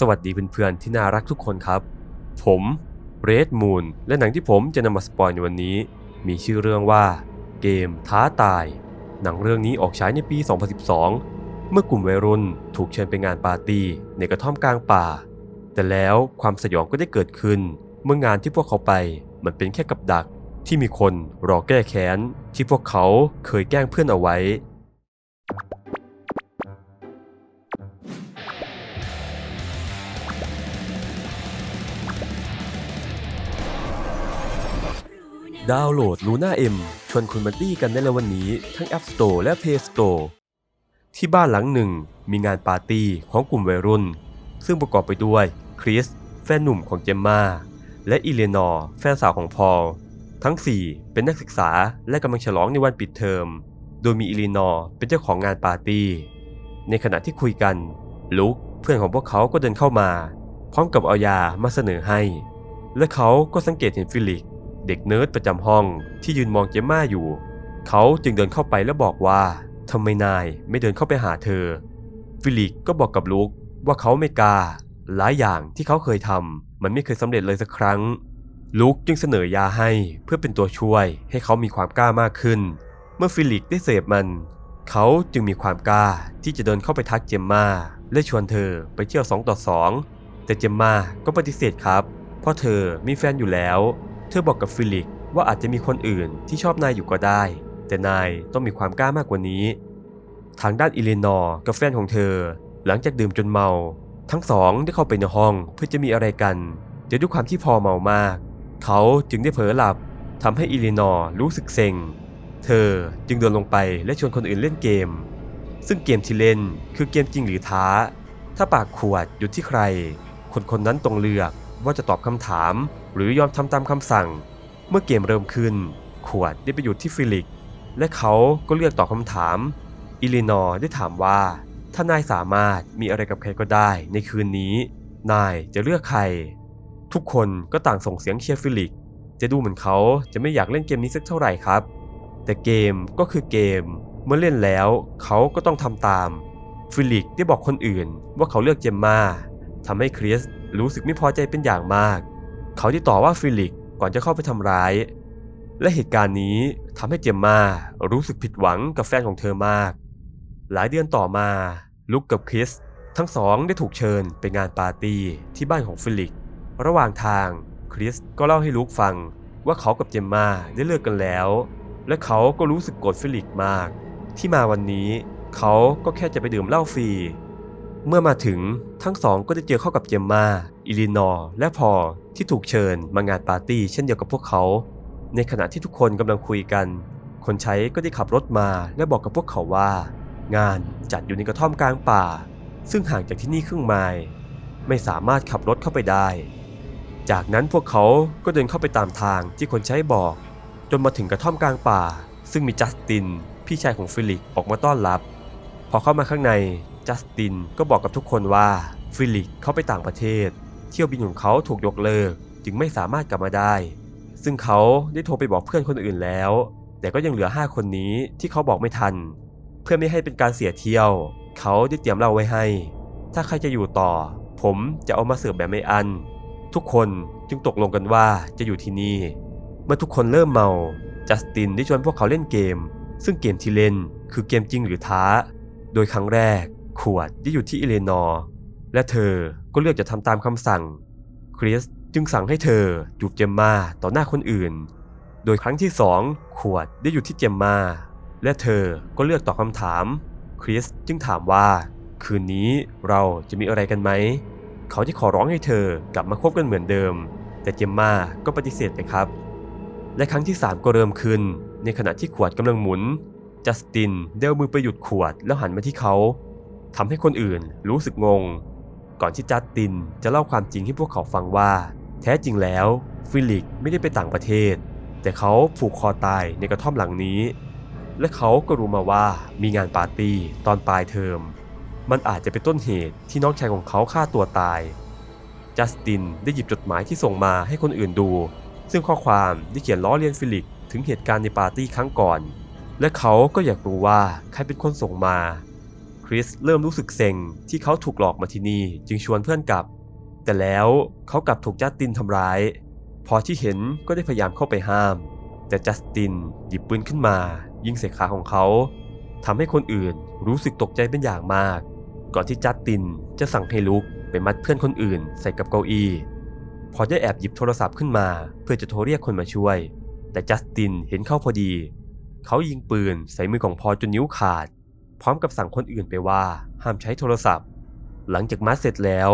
สวัสดีเพื่อนๆที่น่ารักทุกคนครับ ผมเรดมูนและหนังที่ผมจะนำมาสปอยในวันนี้ มีชื่อเรื่องว่า เกมท้าตาย หนังเรื่องนี้ออกฉายในปี 2012 เมื่อกลุ่มวัยรุ่นถูกเชิญไปงานปาร์ตี้ในกระท่อมกลางป่า แต่แล้วความสยองก็ได้เกิดขึ้น เมื่องานที่พวกเขาไปมันเป็นแค่กับดักที่มีคนรอแก้แค้นที่พวกเขาเคยแกล้งเพื่อนเอาไว้ ดาวน์โหลด Luna M ชวนคุณมาตี้กันในละวันนี้ ทั้ง App Store และ Play Store ที่บ้านหลังหนึ่งมีงานปาร์ตี้ของกลุ่มวัยรุ่น ซึ่งประกอบไปด้วยคริส แฟนหนุ่มของเจมมาและอีเลนอร์ แฟนสาวของพอล ทั้ง 4 เป็นนักศึกษาและกำลังฉลองในวันปิดเทอม โดยมีอีเลนอร์เป็นเจ้าของงานปาร์ตี้ ในขณะที่คุยกันลุกเพื่อนของพวกเขาก็เดินเข้ามา พร้อมกับเอายามาเสนอให้ และเขาก็สังเกตเห็นฟิลิก เด็กเนิร์ดประจำห้องที่ยืนมองเจมม่าอยู่ เขาจึงเดินเข้าไปแล้วบอกว่าทำไมนายไม่เดินเข้าไปหาเธอ ฟิลิกก็บอกกับลุกว่าเขาไม่กล้าหลายอย่างที่เขาเคยทำมันไม่เคยสำเร็จเลยสักครั้ง ลุกจึงเสนอยาให้เพื่อเป็นตัวช่วยให้เขามีความกล้ามากขึ้น เมื่อฟิลิกได้เสพมัน เขาจึงมีความกล้าที่จะเดินเข้าไปทักเจมมาและชวนเธอไปเที่ยวสองต่อสองแต่เจมมาก็ปฏิเสธครับ เพราะเธอมีแฟนอยู่แล้ว เธอบอกกับฟิลิกว่าอาจจะมีคนอื่นที่ชอบนายอยู่ก็ได้ แต่นายต้องมีความกล้ามากกว่านี้ ทางด้านอิเลนอร์กับแฟนของเธอ หลังจากดื่มจนเมา ทั้งสองได้เข้าไปในห้องเพื่อจะมีอะไรกันแต่ด้วยความที่พอเมามาก เขาจึงได้เผลอหลับทำให้อิเลนอร์รู้สึกเซ็ง เธอจึงเดินลงไปและชวนคนอื่นเล่นเกม ซึ่งเกมที่เล่นคือเกมจริงหรือท้า ถ้าปากขวดอยู่ที่ใคร คนคนนั้นต้องเลือก ว่าจะตอบคำถาม หรือยอมทำตามคำสั่ง เมื่อเกมเริ่มขึ้น ขวดได้ไปอยู่ที่ฟิลิก และเขาก็เลือกตอบคำถาม อิเลนอร์ได้ถามว่าถ้านายสามารถมีอะไรกับใครก็ได้ในคืนนี้ นายจะเลือกใคร ทุกคนก็ต่างส่งเสียงเชียร์ฟิลิก จะดูเหมือนเขาจะไม่อยากเล่นเกมนี้สักเท่าไหร่ครับ แต่เกมก็คือเกม เมื่อเล่นแล้วเขาก็ต้องทำตาม ฟิลิกได้บอกคนอื่นว่าเขาเลือกเจมมาทำให้คริส รู้สึกไม่พอใจเป็นอย่างมาก เขาที่ต่อว่าฟิลิกก่อนจะเข้าไปทำร้าย และเหตุการณ์นี้ทำให้เจมมารู้สึกผิดหวังกับแฟนของเธอมาก หลายเดือนต่อมาลุกกับคริสทั้งสองได้ถูกเชิญไปงานปาร์ตี้ที่บ้านของฟิลิก ระหว่างทางคริสก็เล่าให้ลุกฟังว่าเขากับเจมมาได้เลิกกันแล้ว และเขาก็รู้สึกโกรธฟิลิกมาก ที่มาวันนี้เขาก็แค่จะไปดื่มเหล้าฟรี เมื่อมาถึงทั้งสองก็ได้เจอเข้ากับเจมมาอิลินอร์และพอที่ถูกเชิญมางานปาร์ตี้เช่นเดียวกับพวกเขา ในขณะที่ทุกคนกำลังคุยกัน คนใช้ก็ได้ขับรถมาและบอกกับพวกเขาว่า งานจัดอยู่ในกระท่อมกลางป่า ซึ่งห่างจากที่นี่ครึ่งไมล์ไม่สามารถขับรถเข้าไปได้ จากนั้นพวกเขาก็เดินเข้าไปตามทางที่คนใช้บอก จนมาถึงกระท่อมกลางป่า ซึ่งมีจัสติน พี่ชายของฟิลิกออกมาต้อนรับ พอเข้ามาข้างใน จัสตินก็บอกกับทุกคนว่าฟิลิกเขาไปต่างประเทศ เที่ยวบินของเขาถูกยกเลิก จึงไม่สามารถกลับมาได้ ซึ่งเขาได้โทรไปบอกเพื่อนคนอื่นแล้ว แต่ก็ยังเหลือ 5 คนนี้ที่เขาบอกไม่ทัน เพื่อไม่ให้เป็นการเสียเที่ยว เขาได้เตรียมเหล้าไว้ให้ ถ้าใครจะอยู่ต่อ ผมจะเอามาเสิร์ฟแบบไม่อัน ทุกคนจึงตกลงกันว่าจะอยู่ที่นี่ เมื่อทุกคนเริ่มเมาจัสตินได้ชวนพวกเขาเล่นเกม ซึ่งเกมที่เล่นคือเกมจริงหรือท้า โดยครั้งแรก ขวดได้อยู่ที่อิเลนอร์และเธอก็เลือกจะทำตามคำสั่ง คริสจึงสั่งให้เธอจูบเจมมาต่อหน้าคนอื่น โดยครั้งที่สองขวดได้อยู่ที่เจมมาและเธอก็เลือกตอบคำถาม คริสจึงถามว่า คืนนี้เราจะมีอะไรกันไหม เขาที่ขอร้องให้เธอกลับมาคบกันเหมือนเดิม แต่เจมมาก็ปฏิเสธไปครับ และครั้งที่ 3 ก็เริ่มขึ้น ในขณะที่ขวดกำลังหมุน จัสตินเดเอามือไปหยุดขวดแล้วหันมาที่เขา ทำให้คนอื่นรู้สึกงง ก่อนที่จัสตินจะเล่าความจริงให้พวกเขาฟังว่า แท้จริงแล้วฟิลิกไม่ได้ไปต่างประเทศ แต่เขาผูกคอตายในกระท่อมหลังนี้ และเขาก็รู้มาว่ามีงานปาร์ตี้ตอนปลายเทอม มันอาจจะเป็นต้นเหตุที่น้องชายของเขาฆ่าตัวตาย จัสตินได้หยิบจดหมายที่ส่งมาให้คนอื่นดู ซึ่งข้อความได้เขียนล้อเลียนฟิลิกถึงเหตุการณ์ในปาร์ตี้ครั้งก่อน และเขาก็อยากรู้ว่าใครเป็นคนส่งมา คริสเริ่มรู้สึกเซ็งที่เขาถูกหลอกมาที่นี่จึงชวนเพื่อนกลับ แต่แล้วเขากลับถูกจัสตินทำร้าย พอที่เห็นก็ได้พยายามเข้าไปห้าม แต่จัสตินหยิบปืนขึ้นมา ยิงใส่ขาของเขาทำให้คนอื่นรู้สึกตกใจเป็นอย่างมาก ก่อนที่จัสตินจะสั่งให้ลุกไปมัดเพื่อนคนอื่นใส่กับเก้าอี้พอได้แอบหยิบโทรศัพท์ขึ้นมาเพื่อจะโทรเรียกคนมาช่วย แต่จัสตินเห็นเข้าพอดี เขายิงปืนใส่มือของพอจนนิ้วขาด พร้อมกับสั่งคนอื่นไปว่าห้ามใช้โทรศัพท์ หลังจากมัดเสร็จแล้ว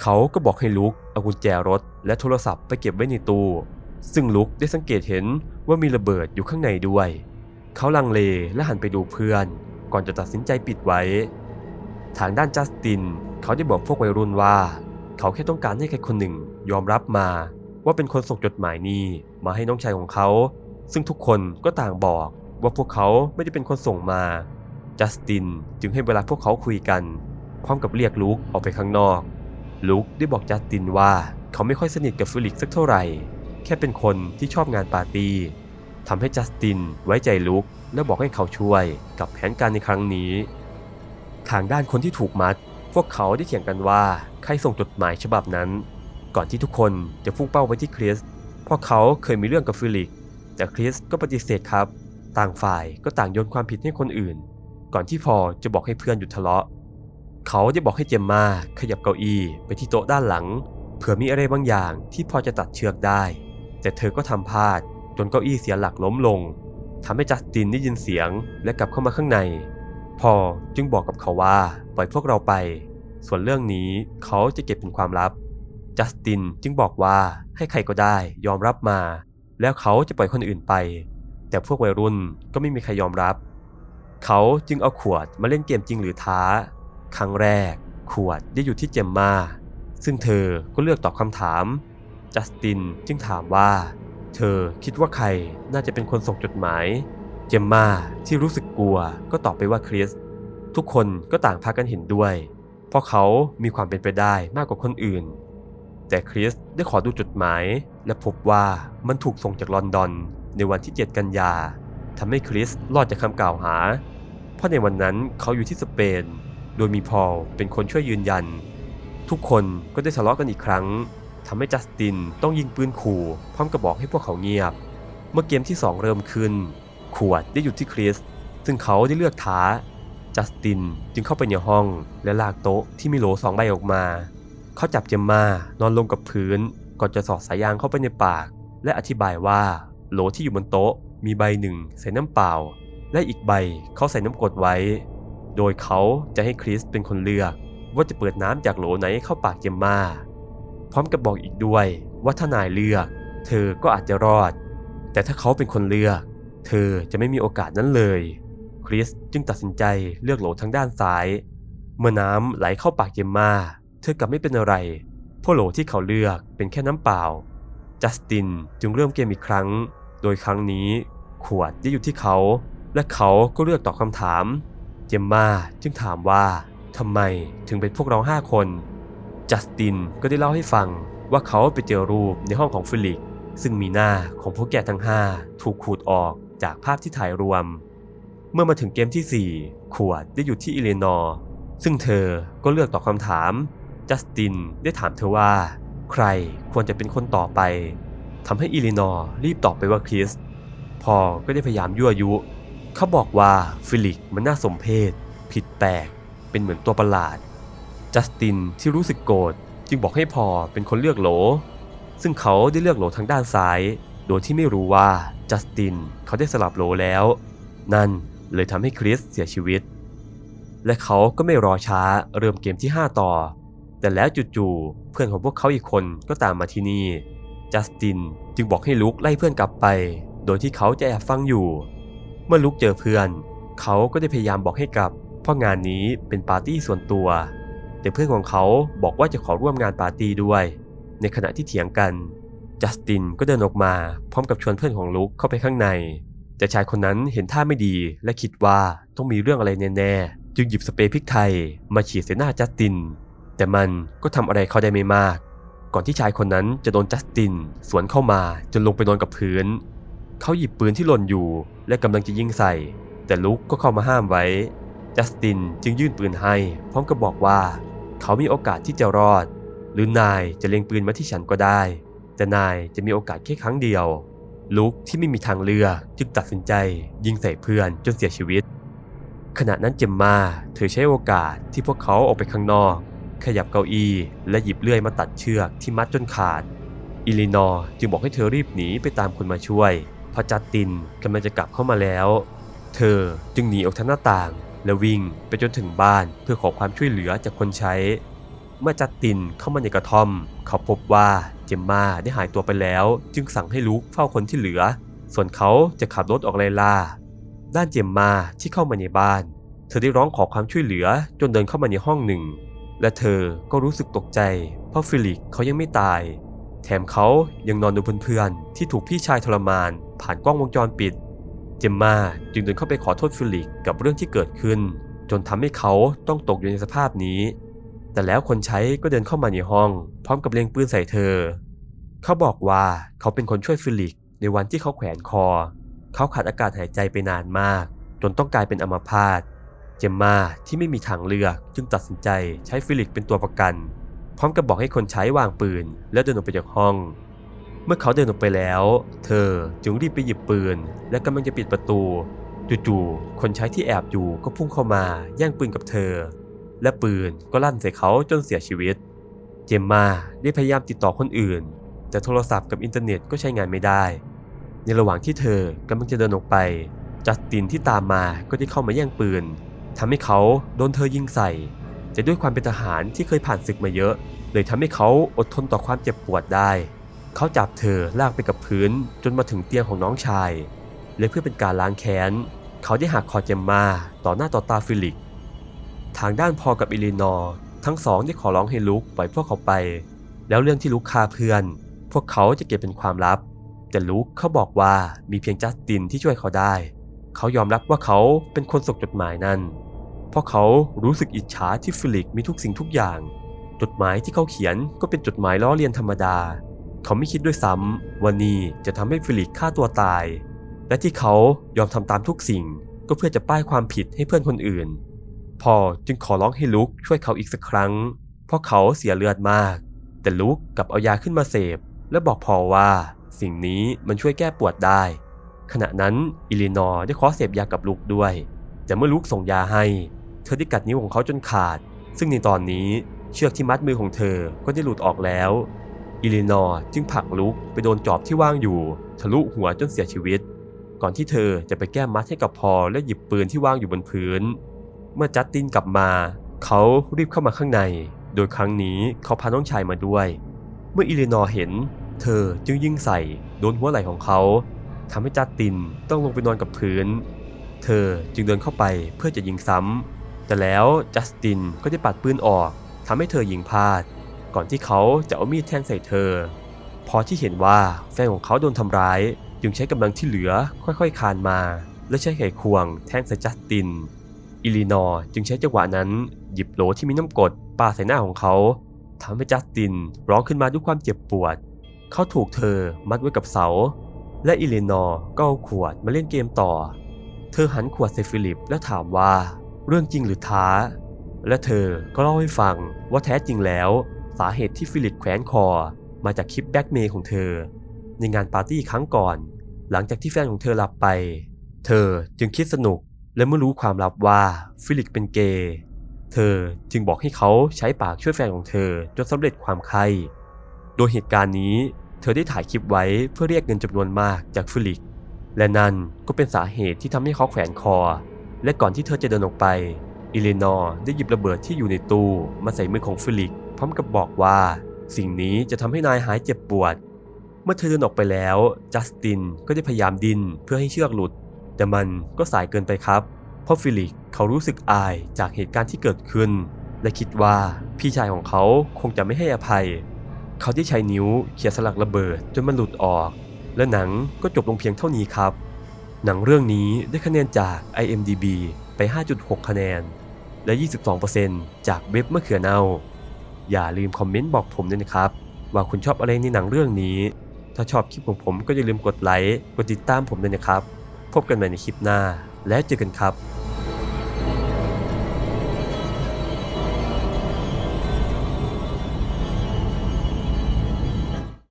เขาก็บอกให้ลุกเอากุญแจรถ และโทรศัพท์ไปเก็บไว้ในตู้ ซึ่งลุกได้สังเกตเห็นว่ามีระเบิดอยู่ข้างในด้วย เขาลังเลและหันไปดูเพื่อน ก่อนจะตัดสินใจปิดไว้ ทางด้านจัสติน เขาได้บอกพวกวัยรุ่นว่า เขาแค่ต้องการให้ใครคนหนึ่งยอมรับมา ว่าเป็นคนส่งจดหมายนี้มาให้น้องชายของเขา ซึ่งทุกคนก็ต่างบอกว่าพวกเขาไม่ได้เป็นคนส่งมา จัสตินจึงให้เวลาพวกเขาคุยกัน พร้อมกับเรียกลุกออกไปข้างนอกลุกได้บอกจัสตินว่าเขาไม่ค่อยสนิทกับฟิลิกสักเท่าไหร่ แค่เป็นคนที่ชอบงานปาร์ตี้ทำให้จัสตินไว้ใจลุกและบอกให้เขาช่วยกับแผนการในครั้งนี้ ทางด้านคนที่ถูกมัด พวกเขาได้เถียงกันว่าใครส่งจดหมายฉบับนั้น ก่อนที่ทุกคนจะพุ่งเป้าไปที่คริสเพราะเขาเคยมีเรื่องกับฟิลิก แต่คริสก็ปฏิเสธครับ ต่างฝ่ายก็ต่างโยนความผิดให้คนอื่น ก่อนที่พอจะบอกให้เพื่อนหยุดทะเลาะ เขาได้บอกให้เจมมาขยับเก้าอี้ไปที่โต๊ะด้านหลัง เผื่อมีอะไรบางอย่างที่พอจะตัดเชือกได้ แต่เธอก็ทำพลาดจนเก้าอี้เสียหลักล้มลงทำให้จัสตินได้ยินเสียงและกลับเข้ามาข้างใน พอจึงบอกกับเขาว่าปล่อยพวกเราไป ส่วนเรื่องนี้เขาจะเก็บเป็นความลับ จัสตินจึงบอกว่าให้ใครก็ได้ยอมรับมา แล้วเขาจะปล่อยคนอื่นไป แต่พวกวัยรุ่นก็ไม่มีใครยอมรับ เขาจึงเอาขวดมาเล่นเกมจริงหรือท้า ครั้งแรก ขวดได้อยู่ที่เจมมา ซึ่งเธอก็เลือกตอบคำถาม จัสตินจึงถามว่า เธอคิดว่าใครน่าจะเป็นคนส่งจดหมาย เจมมาที่รู้สึกกลัวก็ตอบไปว่าคริส ทุกคนก็ต่างพากันเห็นด้วย เพราะเขามีความเป็นไปได้มากกว่าคนอื่น แต่คริสได้ขอดูจดหมาย และพบว่ามันถูกส่งจากลอนดอนในวันที่ 7 กันยาทำให้คริสรอดจากคำกล่าวหา ราะในวันนั้นเขาอยู่ที่สเปน โดยมีพอลเป็นคนช่วยยืนยัน ทุกคนก็ได้ทะเลาะกันอีกครั้งทำให้จัสตินต้องยิงปืนขู่พร้อมกับบอกให้พวกเขาเงียบ เมื่อเกมที่ 2 เริ่มขึ้น ขวดได้หยุดที่คริส ซึ่งเขาได้เลือกท้า จัสตินจึงเข้าไปในห้องและลากโต๊ะที่มีโหลสองใบออกมา เขาจับเจมมานอนลงกับพื้นก่อนจะสอดสายยางเข้าไปในปาก และอธิบายว่าโหลที่อยู่บนโต๊ะมีใบหนึ่งใส่น้ำเปล่า และอีกใบเขาใส่น้ำกรดไว้ โดยเขาจะให้คริสเป็นคนเลือกว่าจะเปิดน้ำจากโหลไหนเข้าปากเจมมาพร้อมกับบอกอีกด้วยว่าถ้านายเลือก เธอก็อาจจะรอด แต่ถ้าเขาเป็นคนเลือก เธอจะไม่มีโอกาสนั้นเลย คริสจึงตัดสินใจเลือกโหลทางด้านซ้าย เมื่อน้ำไหลเข้าปากเจมมาเธอกลับไม่เป็นอะไรเพราะโหลที่เขาเลือกเป็นแค่น้ำเปล่า จัสตินจึงเริ่มเกมอีกครั้ง โดยครั้งนี้ขวดได้อยู่ที่เขา และเขาก็เลือกตอบคำถาม เจมมาจึงถามว่าทำไมถึงเป็นพวกเราห้าคน จัสตินก็ได้เล่าให้ฟังว่าเขาไปเจอรูปในห้องของฟิลิก ซึ่งมีหน้าของพวกแกทั้งห้าถูกขูดออกจากภาพที่ถ่ายรวม เมื่อมาถึงเกมที่ 4 ขวดได้อยู่ที่อิเลนอร์ซึ่งเธอก็เลือกตอบคำถาม จัสตินได้ถามเธอว่า ใครควรจะเป็นคนต่อไปทำให้อิเลนอร์รีบตอบไปว่าคริสพอก็ได้พยายามยั่วยุ เขาบอกว่าฟิลิกมันน่าสมเพชผิดแปลก เป็นเหมือนตัวประหลาด จัสตินที่รู้สึกโกรธจึงบอกให้พอเป็นคนเลือกโหล ซึ่งเขาได้เลือกโหลทางด้านซ้าย โดยที่ไม่รู้ว่าจัสตินเขาได้สลับโหลแล้ว นั่นเลยทำให้คริสเสียชีวิต และเขาก็ไม่รอช้าเริ่มเกมที่ 5 ต่อ แต่แล้วจู่ๆเพื่อนของพวกเขาอีกคนก็ตามมาที่นี่ จัสตินจึงบอกให้ลุกไล่เพื่อนกลับไป โดยที่เขาจะแอบฟังอยู่ มื่อลุกเจอเพื่อน เขาก็ได้พยายามบอกให้กลับ เพราะงานนี้เป็นปาร์ตี้ส่วนตัว แต่เพื่อนของเขาบอกว่าจะขอร่วมงานปาร์ตี้ด้วย ในขณะที่เถียงกันจัสตินก็เดินออกมาพร้อมกับชวนเพื่อนของลุกเข้าไปข้างใน แต่ชายคนนั้นเห็นท่าไม่ดีและคิดว่าต้องมีเรื่องอะไรแน่ๆ จึงหยิบสเปรย์พริกไทยมาฉีดใส่หน้าจัสติน แต่มันก็ทำอะไรเขาได้ไม่มาก ก่อนที่ชายคนนั้นจะโดนจัสติน สวนเข้ามาจนลงไปนอนกับพื้น เขาหยิบปืนที่หล่นอยู่ และกำลังจะยิงใส่ แต่ลุกก็เข้ามาห้ามไว้ จัสตินจึงยื่นปืนให้ พร้อมกับบอกว่า เขามีโอกาสที่จะรอด หรือนายจะเล็งปืนมาที่ฉันก็ได้ แต่นายจะมีโอกาสแค่ครั้งเดียว ลุกที่ไม่มีทางเลือกจึงตัดสินใจ ยิงใส่เพื่อนจนเสียชีวิต ขณะนั้นเจมมาเธอใช้โอกาสที่พวกเขาออกไปข้างนอก ขยับเก้าอี้และหยิบเลื่อยมาตัดเชือกที่มัดจนขาดอิลินอร์จึงบอกให้เธอรีบหนีไปตามคนมาช่วย พราะจัสตินกำลังจะกลับเข้ามาแล้ว เธอจึงหนีออกทางหน้าต่าง และวิ่งไปจนถึงบ้านเพื่อขอความช่วยเหลือจากคนใช้ เมื่อจัสตินเข้ามาในกระท่อม เขาพบว่าเจมมาได้หายตัวไปแล้ว จึงสั่งให้ลุกเฝ้าคนที่เหลือ ส่วนเขาจะขับรถออกไล่ล่า ด้านเจมมาที่เข้ามาในบ้าน เธอได้ร้องขอความช่วยเหลือจนเดินเข้ามาในห้องหนึ่ง และเธอก็รู้สึกตกใจ เพราะฟิลิกเขายังไม่ตาย แถมเขายังนอนดูเพื่อนๆที่ถูกพี่ชายทรมาน ผ่านกล้องวงจรปิด เจมมาจึงเดินเข้าไปขอโทษฟิลิกกับเรื่องที่เกิดขึ้น จนทำให้เขาต้องตกอยู่ในสภาพนี้ แต่แล้วคนใช้ก็เดินเข้ามาในห้อง พร้อมกับเล็งปืนใส่เธอ เขาบอกว่าเขาเป็นคนช่วยฟิลิกในวันที่เขาแขวนคอ เขาขาดอากาศหายใจไปนานมาก จนต้องกลายเป็นอัมพาตเจมมาที่ไม่มีทางเลือกจึงตัดสินใจใช้ฟิลิกเป็นตัวประกัน พร้อมกับบอกให้คนใช้วางปืน แล้วเดินออกไปจากห้อง เมื่อเขาเดินออกไปแล้ว เธอจึงรีบไปหยิบปืน และกำลังจะปิดประตู จู่ๆ คนใช้ที่แอบอยู่ก็พุ่งเข้ามาแย่งปืนกับเธอ และปืนก็ลั่นใส่เขาจนเสียชีวิต เจมมาได้พยายามติดต่อคนอื่น แต่โทรศัพท์กับอินเทอร์เน็ตก็ใช้งานไม่ได้ ในระหว่างที่เธอกำลังจะเดินออกไป จัสตินที่ตามมาก็ได้เข้ามาแย่งปืนทำให้เขาโดนเธอยิงใส่แต่ด้วยความเป็นทหารที่เคยผ่านศึกมาเยอะ เลยทำให้เขาอดทนต่อความเจ็บปวดได้ เขาจับเธอลากไปกับพื้นจนมาถึงเตียงของน้องชาย และเพื่อเป็นการล้างแค้น เขาได้หักคอเจมมาต่อหน้าต่อตาฟิลิก ทางด้านพอกับอิลินอร์ทั้งสองได้ขอร้องให้ลุกปล่อยพวกเขาไป แล้วเรื่องที่ลุกฆ่าเพื่อน พวกเขาจะเก็บเป็นความลับ แต่ลุกเขาบอกว่ามีเพียงจัสตินที่ช่วยเขาได้ เขายอมรับว่าเขาเป็นคนส่งจดหมายนั้น เพราะเขารู้สึกอิจฉาที่ฟิลิกมีทุกสิ่งทุกอย่าง จดหมายที่เขาเขียนก็เป็นจดหมายล้อเลียนธรรมดา เขาไม่คิดด้วยซ้ำว่านี่จะทำให้ฟิลิกฆ่าตัวตาย และที่เขายอมทำตามทุกสิ่ง ก็เพื่อจะป้ายความผิดให้เพื่อนคนอื่น พอจึงขอร้องให้ลุกช่วยเขาอีกสักครั้ง เพราะเขาเสียเลือดมาก แต่ลุกกลับเอายาขึ้นมาเสพ และบอกพอว่าสิ่งนี้มันช่วยแก้ปวดได้ ขณะนั้นอิลินอร์ได้ขอเสพยากับลุกด้วยแต่เมื่อลุกส่งยาให้ เธอได้กัดนิ้วของเขาจนขาด ซึ่งในตอนนี้เชือกที่มัดมือของเธอก็ได้หลุดออกแล้ว อิลินอร์จึงผักลุกไปโดนจอบที่ว่างอยู่ ทะลุหัวจนเสียชีวิต ก่อนที่เธอจะไปแก้มัดให้กับพอและหยิบปืนที่ว่างอยู่บนพื้น เมื่อจัสตินกลับมา เขารีบเข้ามาข้างใน โดยครั้งนี้เขาพาน้องชายมาด้วย เมื่ออิเลนอร์เห็น เธอจึงยิงใส่โดนหัวไหล่ของเขาทำให้จัสตินต้องลงไปนอนกับพื้น เธอจึงเดินเข้าไปเพื่อจะยิงซ้ำแต่แล้วจัสตินก็ได้ปัดปืนออกทำให้เธอยิงพลาด ก่อนที่เขาจะเอามีดแทงใส่เธอ พอที่เห็นว่าแฟนของเขาโดนทำร้าย จึงใช้กำลังที่เหลือค่อยๆคานมา และใช้ไขควงแทงใส่จัสติน อิลีนอร์จึงใช้จังหวะนั้น หยิบโหลที่มีน้ำกรดปาใส่หน้าของเขาทำให้จัสตินร้องขึ้นมาด้วยความเจ็บปวด เขาถูกเธอมัดไว้กับเสา และอิเลนอร์ก็เอาขวดมาเล่นเกมต่อ เธอหันขวดใส่ฟิลิปแล้วถามว่าเรื่องจริงหรือท้า และเธอก็เล่าให้ฟังว่าแท้จริงแล้ว สาเหตุที่ฟิลิปแขวนคอ มาจากคลิปแบ็กเมย์ของเธอ ในงานปาร์ตี้ครั้งก่อน หลังจากที่แฟนของเธอหลับไป เธอจึงคิดสนุกและเมื่อรู้ความลับว่าฟิลิปเป็นเกย์เธอจึงบอกให้เขาใช้ปากช่วยแฟนของเธอจนสำเร็จความใคร่โดยเหตุการณ์นี้เธอได้ถ่ายคลิปไว้เพื่อเรียกเงินจำนวนมากจากฟิลิปและนั่นก็เป็นสาเหตุที่ทำให้เขาแขวนคอ และก่อนที่เธอจะเดินออกไปอิเลนอร์ได้หยิบระเบิดที่อยู่ในตู้มาใส่มือของฟิลิป พร้อมกับบอกว่า สิ่งนี้จะทำให้นายหายเจ็บปวด เมื่อเธอเดินออกไปแล้ว จัสตินก็ได้พยายามดิ้นเพื่อให้เชือกหลุด แต่มันก็สายเกินไปครับ เพราะฟิลิกเขารู้สึกอายจากเหตุการณ์ที่เกิดขึ้น และคิดว่าพี่ชายของเขาคงจะไม่ให้อภัย เขาได้ใช้นิ้วเขี่ยสลักระเบิดจนมันหลุดออก และหนังก็จบลงเพียงเท่านี้ครับ หนังเรื่องนี้ได้คะแนนจาก IMDB ไป 5.6 คะแนน และ 22%จากเว็บมะเขือเน่า อย่าลืมคอมเมนต์บอกผมด้วยนะครับ ว่าคุณชอบอะไรในหนังเรื่องนี้ ถ้าชอบคลิปของผมก็อย่าลืมกดไลค์ กดติดตามผมด้วยนะครับ พบกันใหม่ในคลิปหน้า แล้วเจอกันครับ